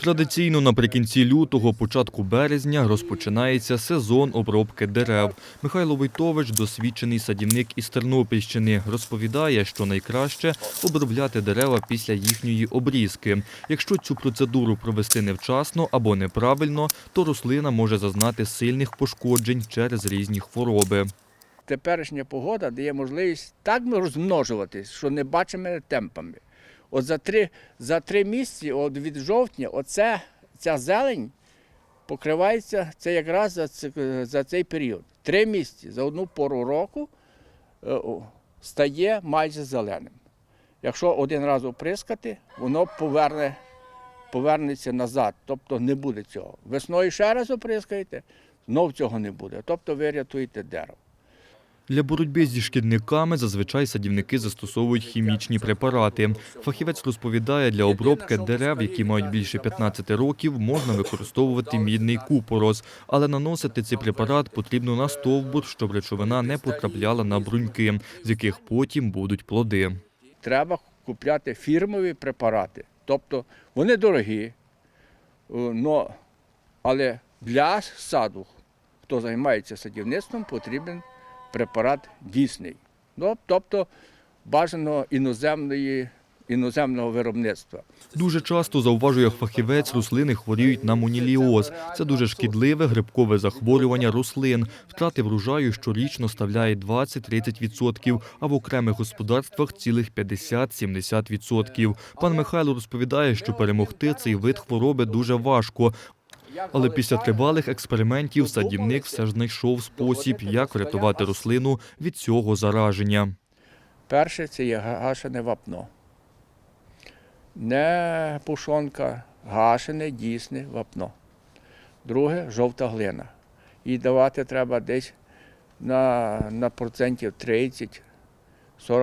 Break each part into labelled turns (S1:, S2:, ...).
S1: Традиційно наприкінці лютого, початку березня розпочинається сезон обробки дерев. Михайло Войтович, досвідчений садівник із Тернопільщини, розповідає, що найкраще обробляти дерева після їхньої обрізки. Якщо цю процедуру провести невчасно або неправильно, то рослина може зазнати сильних пошкоджень через різні хвороби.
S2: Теперішня погода дає можливість так розмножуватись, що не бачимо темпами. От за три, за три місяці, от від жовтня, оце, ця зелень покривається це якраз за, за цей період. Три місяці за одну пору року е, стає майже зеленим. Якщо один раз оприскати, воно поверне, повернеться назад, тобто не буде цього. Весною ще раз оприскаєте, знов цього не буде. Тобто ви рятуєте дерево.
S1: Для боротьби зі шкідниками зазвичай садівники застосовують хімічні препарати. Фахівець розповідає, для обробки дерев, які мають більше 15 років, можна використовувати мідний купорос, але наносити цей препарат потрібно на стовбур, щоб речовина не потрапляла на бруньки, з яких потім будуть плоди.
S2: треба купляти фірмові препарати. Тобто вони дорогі, е, але для саду, хто займається садівництвом, потрібен препарат дійсний. Ну, тобто бажано іноземної, іноземного виробництва.
S1: Дуже часто, зауважує фахівець, рослини хворіють на моніліоз. Це дуже шкідливе грибкове захворювання рослин. Втрати врожаю щорічно ставляє 20-30%, а в окремих господарствах цілих 50-70%. Пан Михайло розповідає, що перемогти цей вид хвороби дуже важко. Але після тривалих експериментів садівник все ж знайшов спосіб, як врятувати рослину від цього зараження.
S2: Перше це є гашене вапно. Не пушонка, гашене, дійсне вапно. Друге жовта глина. Їй давати треба десь на, на процентів 30-40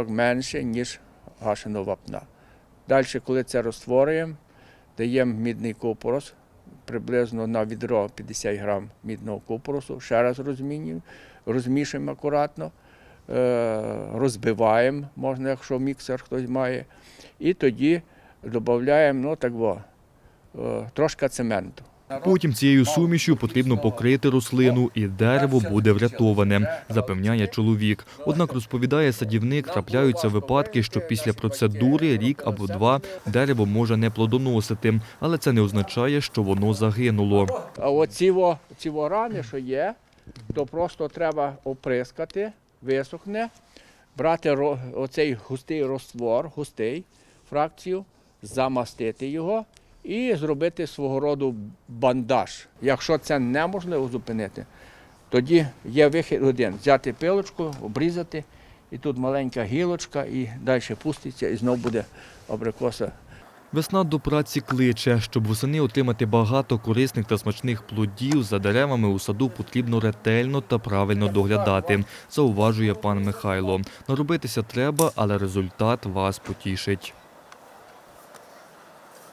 S2: менше, ніж гашеного вапна. Далі, коли це розтворюємо, даємо мідний купорос, приблизно на відро 50 грам мідного купоросу, ще раз розмішуємо акуратно е, розбиваємо, можна, якщо міксер хтось має, і тоді додаємо ну, е, трошки цементу.
S1: Потім цією сумішю потрібно покрити рослину, і дерево буде врятоване, запевняє чоловік. Однак розповідає садівник, трапляються випадки, що після процедури рік або два дерево може не плодоносити, але це не означає, що воно загинуло.
S2: А оці ці рани, що є, то просто треба оприскати, висохне, брати оцей густий розтвор, густий фракцію, замастити його і зробити свого роду бандаж. Якщо це неможливо зупинити, тоді є вихід один: взяти пилочку, обрізати, і тут маленька гілочка, і далі пуститься, і знов буде абрикоса
S1: Весна до праці кличе. Щоб восени отримати багато корисних та смачних плодів, за деревами у саду потрібно ретельно та правильно доглядати, зауважує пан Михайло. Наробитися треба, але результат вас потішить.